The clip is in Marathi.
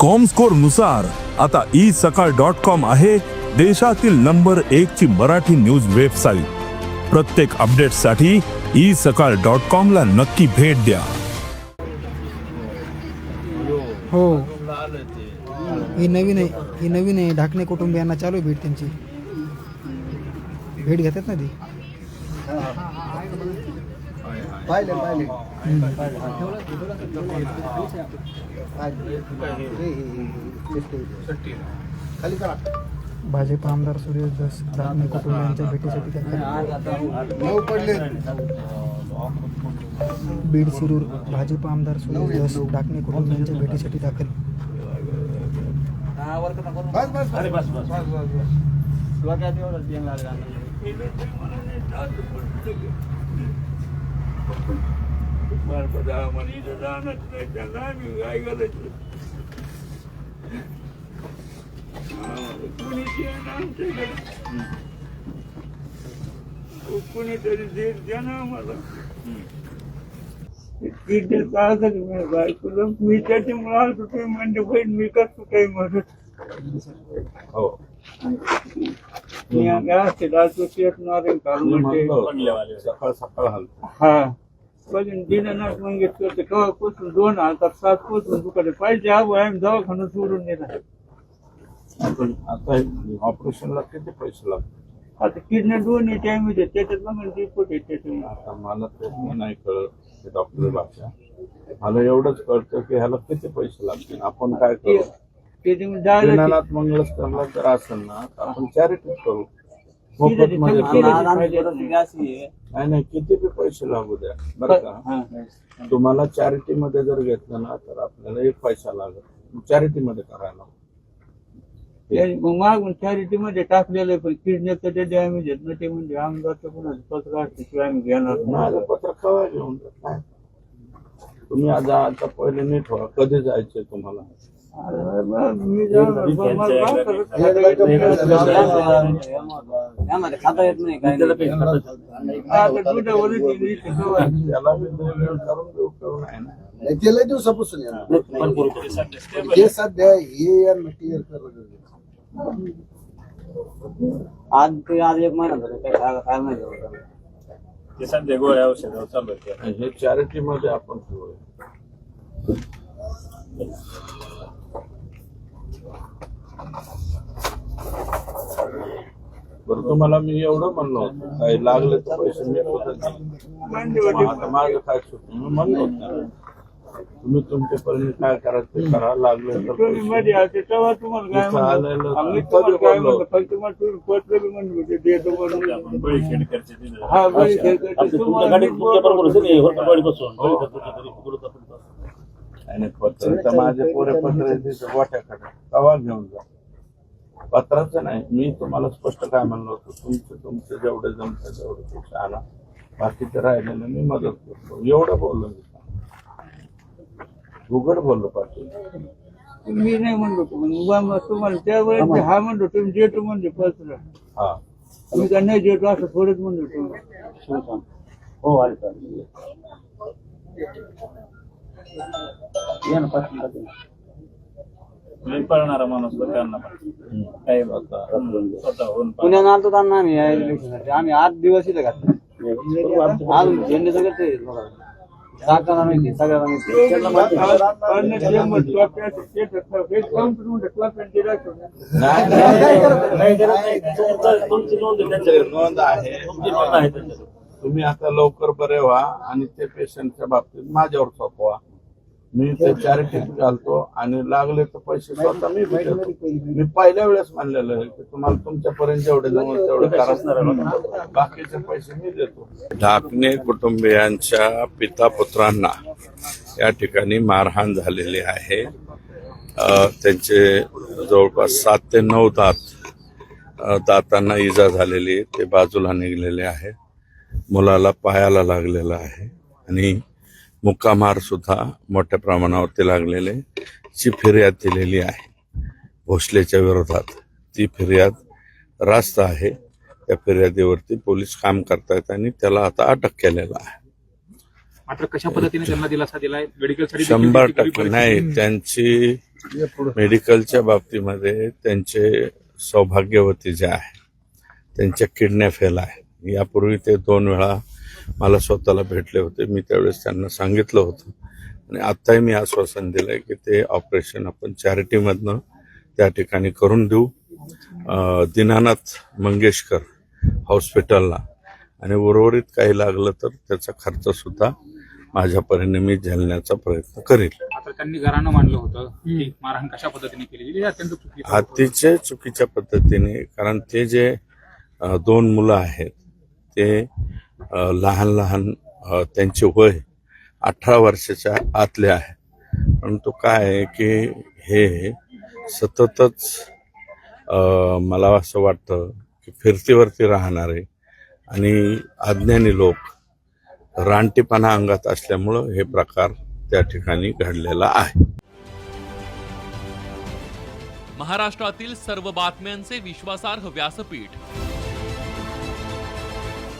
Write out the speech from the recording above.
कॉमस्कोरनुसार आता ई सकाळ डॉट कॉम आहे देशातील नंबर एक ची मराठी न्यूज वेबसाईट प्रत्येक अपडेटसाठी ई सकाळ डॉट कॉम ला नक्की भेट द्या. हो. ही नवीन आहे ही नवीन आहे. ढाकणे कुटुंबियांना चालू आहे भेट त्यांची. भेट घेतात ना ती? पाहिले पाहिले. खाली करा. भाजप आमदार सुरेश धस ढाकणे कुटुंबियांच्या भेटीसाठी दाखल नऊ पडले. बीड शिरूर भाजप आमदार सुरेश धस ढाकणे कुटुंबियांच्या भेटीसाठी दाखल. बस बस बस. बस बस बस. कुणीतरी देत द्या ना मला किती चालतं मी बायकोला मी त्याच्यामुळे आज होते म्हणजे बहीण मी कसं काही मदत हो। मी असते राजू शेत मारे काढून म्हणजे सकाळ सकाळ हलतो हा पण दिनानाथ मंगेशकर ते केव्हापासून दोन हजार सात पासून दुकाने पाहिजे. हा आम्ही दवाखाना सोडून दिला पण आता ऑपरेशनला किती पैसे लागतात? आता किडनी दोन्ही टाइम येते त्याच्यात मग रिपोर्ट येते त्याच्यामुळे आता मला ते नाही कळत ते डॉक्टर भाषा मला एवढंच कळतं की ह्याला किती पैसे लागतील? आपण काय करू? त्याच्यामुळे डायरेक्ट दीनानाथ मंगळस्थानला जर असेल ना तर आपण चॅरिटी करू. नाही नाही किती बी पैसे लागू द्या बरं का? तुम्हाला चॅरिटी मध्ये जर घेतलं ना तर आपल्याला एक पैसा लागत चॅरिटी मध्ये करायला. मग मागून चॅरिटी मध्ये टाकलेलं आहे, पण किडनीचं ते डॅमेज आहेत ना ते म्हणजे आमदारचं कोणाचं पत्र असल्याशिवाय आम्ही घेणार नाही. माझं पत्र कवा घेऊन जात नाही? तुम्ही आज आता पहिले नीट व्हा कधी जायचे तुम्हाला? अरे बा, मी जाणार, बा, मला काय करायचं? याला कंप्लेंट आता दुधावरच दिली ते कवा. त्याला बी दोन वेळ करून देऊ करून आहे ना गेल्या दिवसापासून येणार हे सध्या हे यांना क्लिअर करणं आज ते आज एक महिना झाला काय काय काय माहिती होतं ते सध्या गोळ्या औषधावर चालू आहे आणि हे चॅरिटी मध्ये आपण बरं तुम्हाला मी एवढं म्हणलो होतं. काही लागले तर पैसे मी स्वतः माझं काय मी म्हणलो तुम्ही तुमच्या परीने काय करायचं ते करा. लागले तर पैसे. इथं आलेलं बोललो. आपण बळी. हा आपली तुमच्या तुमच्या बरोबर होते. ना. बळी तरी? आपण. आणि पत्र. तर माझे पोरे पत्र तिथे गोठ्याकडे. तवा घेऊन जा. पत्राचं नाही. मी तुम्हाला स्पष्ट काय म्हणलं होतं? तुमचं तुमचं जेवढे जमतं तेवढं पैसे आणा. बाकीचं राहिलेलं मी मदत करतो. एवढं बोललो मी. उघड बोललो पाटील. मी नाही म्हणलो तुम्हाला तुम्हाला त्यावेळेस हा म्हणलो तुम्ही देतो म्हणजे पत्र हा. मी काय नाही देतो असं थोडंच म्हणलो तुम्हाला. हो आले चालेल या ना पाच मिनिटात या. लई पळणारा माणूस लोकांना पण. काही स्वतःहून पण. पुण्यात आलतो त्यांना आम्ही या इलेक्शनसाठी. आम्ही आठ दिवस इथं घातले. आज झेंडे सगळे ते साकाला माहिती सगळ्याला माहिती त्यांना माहिती. नाही, नाही, तुमचं- तुमची नोंद आहे त्यांच्याकडे. नोंद आहे. तुमची नोंद आहे त्यांच्याकडे. तुम्ही आता लवकर बरे व्हा आणि ते पेशंटच्या बाबतीत माझ्यावर सोपवा. मी ते चॅरिटी घालतो आणि लागले तर पैसे स्वतः मी देतो. मी पहिल्या वेळेस म्हणलेलं आहे की तुम्हाला तुमच्यापर्यंत जेवढे जमल तेवढे करा. बाकीचे पैसे मी देतो. ढाकणे कुटुंबियांच्या पिता पुत्रांना या ठिकाणी मारहाण झालेली आहे. त्यांचे जवळपास सात ते नऊ दात दातांना इजा झालेली आहे. ते बाजूला निघलेले आहे. मुलाला पायाला लागलेला आहे. आणि मुक्कामार सुद्धा मोठ्या प्रमाणावरती लागलेले ची फिर्याद दिलेली आहे भोसलेच्या विरोधात ती फिर्याद रास्त आहे. त्या फिर्यादीवरती पोलीस काम करतायत आणि त्याला आता अटक केलेला आहे. मात्र कशा पद्धतीने त्यांना दिलासा दिलाय? मेडिकल शंभर टक्के नाही त्यांची. मेडिकलच्या बाबतीमध्ये त्यांचे सौभाग्यवती जे आहे त्यांच्या किडन्या फेल आहे. यापूर्वी ते दोन वेळा मला स्वतःला भेटले होते. मी त्यावेळेस त्यांना सांगितलं होतं. आणि आत्ताही मी आश्वासन दिलंय की ते ऑपरेशन आपण चॅरिटीमधनं त्या ठिकाणी करून देऊ. दीनानाथ मंगेशकर हॉस्पिटलला. आणि उर्वरित काही लागलं तर त्याचा खर्च सुद्धा माझ्या परीने मी झेलण्याचा प्रयत्न करेल. आता त्यांनी घरानं मांडलं होतं. की मारहाण कशा पद्धतीने केली? हे अत्यंत चुकीचं आहे. अतिशय चुकीच्या पद्धतीने कारण ते जे दोन मुलं आहेत ते लहान लहान त्यांचे वय अठरा वर्षाच्या आतले आहे. परंतु काय आहे की हे सततच मला असं वाटतं की फिरतीवरती राहणारे आणि अज्ञानी लोक रानटीपणा अंगात असल्यामुळं हे प्रकार त्या ठिकाणी घडलेला आहे. महाराष्ट्रातील सर्व बातम्यांचे विश्वासार्ह व्यासपीठ